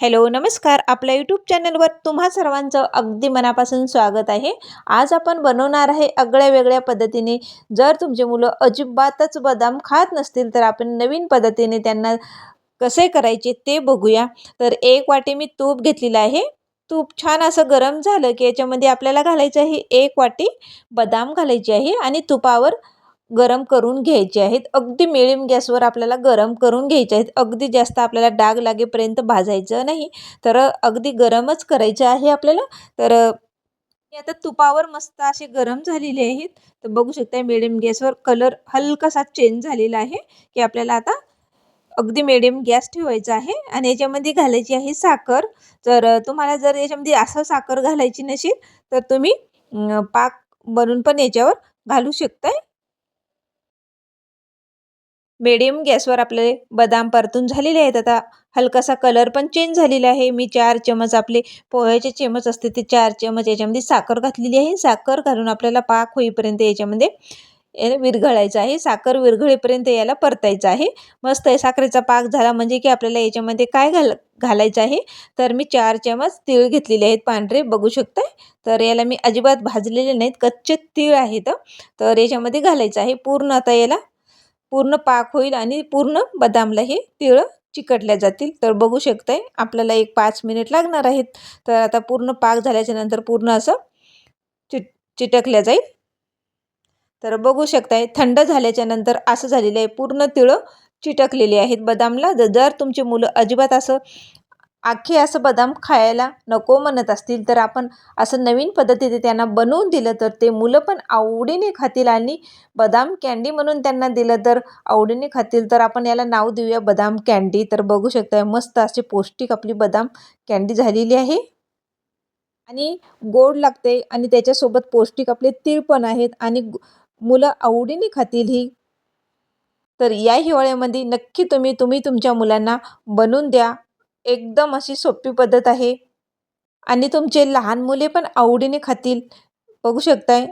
Hello नमस्कार. आपल्या YouTube चॅनलवर तुम्हा सर्वांचं अगदी मनापासून स्वागत आहे. आज आपण बनवणार आहे आगळ्या वेगळ्या पद्धतीने. जर तुमचे मुलं अजिबातच बदाम खात नसतील तर आपण नवीन पद्धतीने त्यांना कसे करायचे ते बघूया. तर एक वाटी मी तूप घेतलेलं आहे. तूप छान असं गरम झालं की याच्यामध्ये आपल्याला घालायचं आहे एक वाटी बदाम घालायची आहे आणि तुपावर गरम करून घ्यायचे आहेत. अगदी मिडियम गॅसवर आपल्याला गरम करून घ्यायचे आहेत. अगदी जास्त आपल्याला डाग लागेपर्यंत भाजायचं नाही. तर अगदी गरमच करायचं आहे आपल्याला. तर हे आता तुपावर मस्त असे गरम झालेले आहेत. तर बघू शकता मिडियम गॅसवर कलर हलकासा चेंज झालेला आहे की आपल्याला आता अगदी मिडियम गॅस ठेवायचा आहे. आणि याच्यामध्ये घालायची आहे साखर. तर तुम्हाला जर याच्यामध्ये असं साखर घालायची नसेल तर तुम्ही पाक बनून पण याच्यावर घालू शकताय. मिडियम गॅसवर आपले बदाम परतून झालेले आहेत. आता हलकासा कलर पण चेंज झालेला आहे. मी चार चमच आपले पोह्याचे चमच असते ते चार चमच याच्यामध्ये साखर घातलेली आहे. साखर घालून आपल्याला पाक होईपर्यंत याच्यामध्ये विरघळायचं आहे. साखर विरघळेपर्यंत याला परतायचं आहे. मस्त आहे. साखरेचा पाक झाला म्हणजे की आपल्याला याच्यामध्ये काय घाल घालायचं आहे? तर मी चार चमच तीळ घेतलेले आहेत पांढरे. बघू शकताय? तर याला मी अजिबात भाजलेले नाहीत. कच्चे तीळ आहेत. तर याच्यामध्ये घालायचं आहे. पूर्ण आता याला पूर्ण पाक होईल आणि पूर्ण बदामला हे तिळं चिकटल्या जातील. तर बघू शकताय आपल्याला एक पाच मिनिट लागणार आहेत. तर आता पूर्ण पाक झाल्याच्यानंतर पूर्ण असं चिट चिटकल्या जाईल. तर बघू शकताय थंड झाल्याच्यानंतर असं झालेलं आहे. पूर्ण तिळं चिटकलेली आहेत बदामला. जर तुमचे मुलं अजिबात असं आखे असं बदाम खायला नको म्हणत असतील तर आपण असं नवीन पद्धतीने त्यांना बनवून दिलं तर ते मुलं पण आवडीने खातील आणि बदाम कँडी म्हणून त्यांना दिलं तर आवडीने खातील. तर आपण याला नाव देऊया बदाम कँडी तर बघू शकता मस्त असे पौष्टिक आपली बदाम कँडी झालेली आहे. आणि गोड लागते आणि त्याच्यासोबत पौष्टिक आपले तीळ पण आहेत आणि मुलं आवडीने खातील ही. तर या हिवाळ्यामध्ये नक्की तुम्ही तुम्ही तुमच्या मुलांना बनवून द्या. एकदम अशी सोपी पद्धत आहे. आणि तुमचे लहान मुले पण आवडीने खातील. बघू शकताय